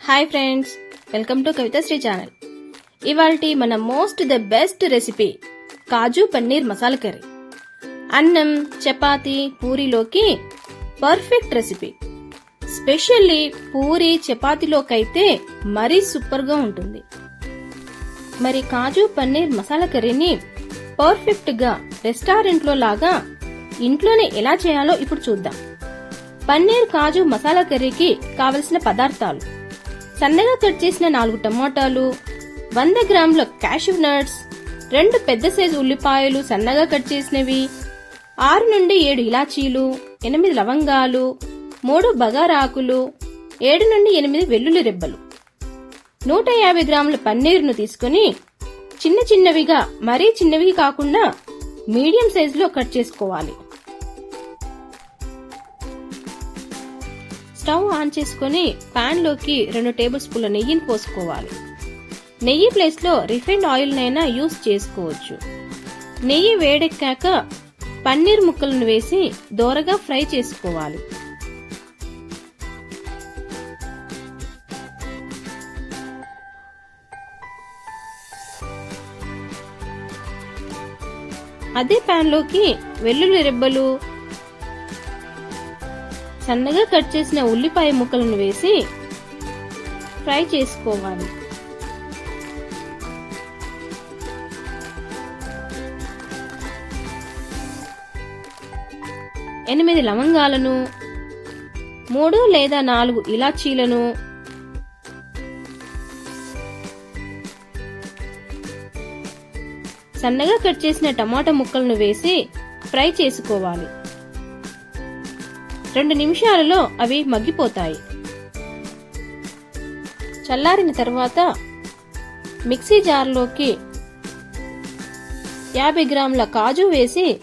Hi friends welcome to Kavitashri channel ఇవాల్టి మన most the best recipe kaju paneer masala curry. అన్నం చపాతి పూరీలోకి perfect recipe specially puri చపాతీలోకైతే మరీ సూపర్గా ఉంటుంది. మరి కాజు పన్నీర్ మసాలా కర్రీని పర్ఫెక్ట్గా రెస్టారెంట్లో లాగా ఇంట్లోనే ఎలా చేయాలో ఇప్పుడు చూద్దాం. పన్నీర్ కాజు మసాలా కర్రీకి కావలసిన పదార్థాలు. సన్నగా కట్ చేసిన నాలుగు టమోటాలు వంద గ్రాముల క్యాషూ నట్స్ రెండు పెద్ద సైజు ఉల్లిపాయలు సన్నగా కట్ చేసినవి ఆరు నుండి ఏడు ఇలాచీలు ఎనిమిది లవంగాలు మూడు బగారాకులు ఏడు నుండి ఎనిమిది వెల్లుల్లి రెబ్బలు. నూట యాభై గ్రాముల పన్నీరును తీసుకుని చిన్న చిన్నవిగా మరీ చిన్నవి కాకుండా మీడియం సైజులో కట్ చేసుకోవాలి. స్టవ్ ఆన్ చేసుకుని పాన్లోకి రెండు టేబుల్ స్పూన్ల నెయ్యిని పోసుకోవాలి. నెయ్యి ప్లేస్లో రిఫైండ్ ఆయిల్ నైనా యూస్ చేసుకోవచ్చు. నెయ్యి వేడెక్కాక పన్నీర్ ముక్కలను వేసి దోరగా ఫ్రై చేసుకోవాలి. అదే ప్యాన్లోకి వెల్లుల్లి రెబ్బలు సన్నగా కట్ చేసిన ఉల్లిపాయ ముక్కలను వేసి ఫ్రై చేసుకోవాలి. ఎనిమిది లవంగాలను మూడు లేదా నాలుగు ఇలాచీలను సన్నగా కట్ చేసిన టమాటా ముక్కలను వేసి ఫ్రై చేసుకోవాలి. రెండు నిమిషాలలో అవి మగ్గిపోతాయి. చల్లారిన తర్వాత మిక్సీ జార్లోకి యాభై గ్రాముల కాజు వేసి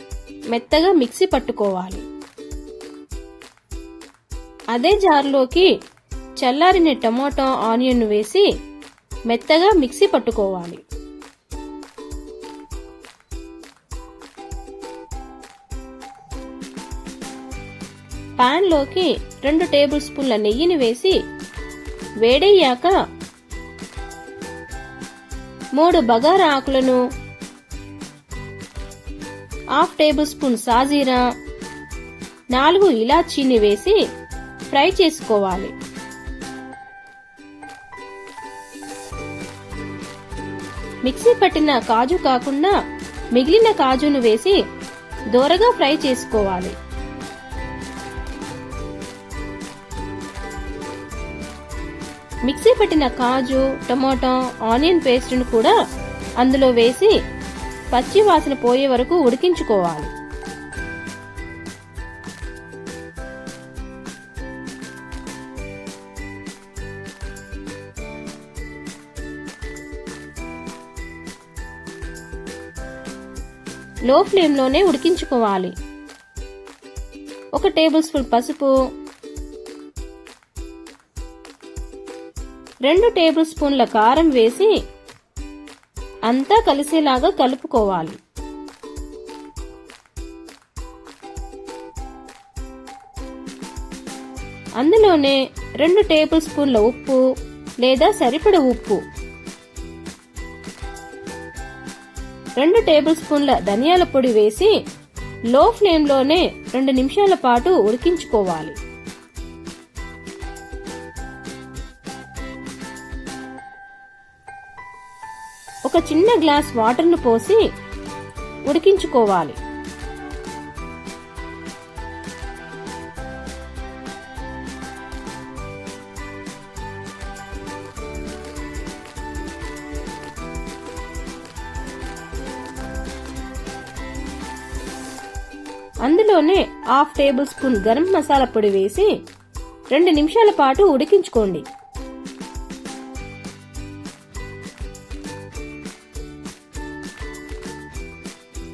మెత్తగా మిక్సీ పట్టుకోవాలి. అదే జార్లోకి చల్లారిన టమాటో ఆనియన్ వేసి మెత్తగా మిక్సీ పట్టుకోవాలి. పాన్లోకి రెండు టేబుల్ స్పూన్ల నెయ్యిని వేసి వేడయ్యాక మూడు బగార ఆకులను హాఫ్ టేబుల్ స్పూన్ సాజీరా నాలుగు ఇలాచీని వేసి ఫ్రై చేసుకోవాలి. మిక్సీ పట్టిన కాజు కాకుండా మిగిలిన కాజును వేసి దోరగా ఫ్రై చేసుకోవాలి. మిక్సీ పట్టిన కాజు టమాటా ఆనియన్ పేస్ట్ను కూడా అందులో వేసి పచ్చి వాసన పోయే వరకు ఉడికించుకోవాలి. లో ఫ్లేమ్లోనే ఉడికించుకోవాలి. ఒక టేబుల్ స్పూన్ పసుపు రెండు టేబుల్ స్పూన్ల కారం వేసి అంతా కలిసేలాగా కలుపుకోవాలి. అందులోనే రెండు టేబుల్ స్పూన్ల ఉప్పు లేదా సరిపడ ఉప్పు రెండు టేబుల్ స్పూన్ల ధనియాల పొడి వేసి లో ఫ్లేమ్లోనే రెండు నిమిషాల పాటు ఉడికించుకోవాలి. ఒక చిన్న గ్లాస్ వాటర్ను పోసి ఉడికించుకోవాలి. అందులోనే half tablespoon garam masala పొడి వేసి రెండు నిమిషాల పాటు ఉడికించుకోండి.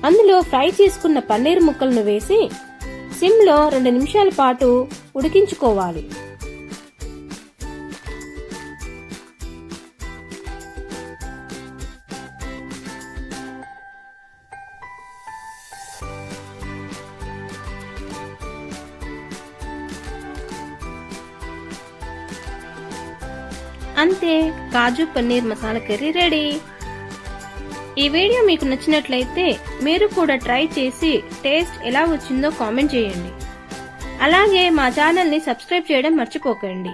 అందులో ఫ్రై చేసుకున్న పన్నీర్ ముక్కలను వేసి సిమ్లో రెండు నిమిషాల పాటు ఉడికించుకోవాలి. అంతే కాజు పన్నీర్ మసాలా కర్రీ రెడీ. ఈ వీడియో మీకు నచ్చినట్లయితే మీరు కూడా ట్రై చేసి టేస్ట్ ఎలా వచ్చిందో కామెంట్ చేయండి. అలాగే మా ఛానల్ని సబ్స్క్రైబ్ చేయడం మర్చిపోకండి.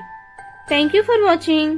Thank you for watching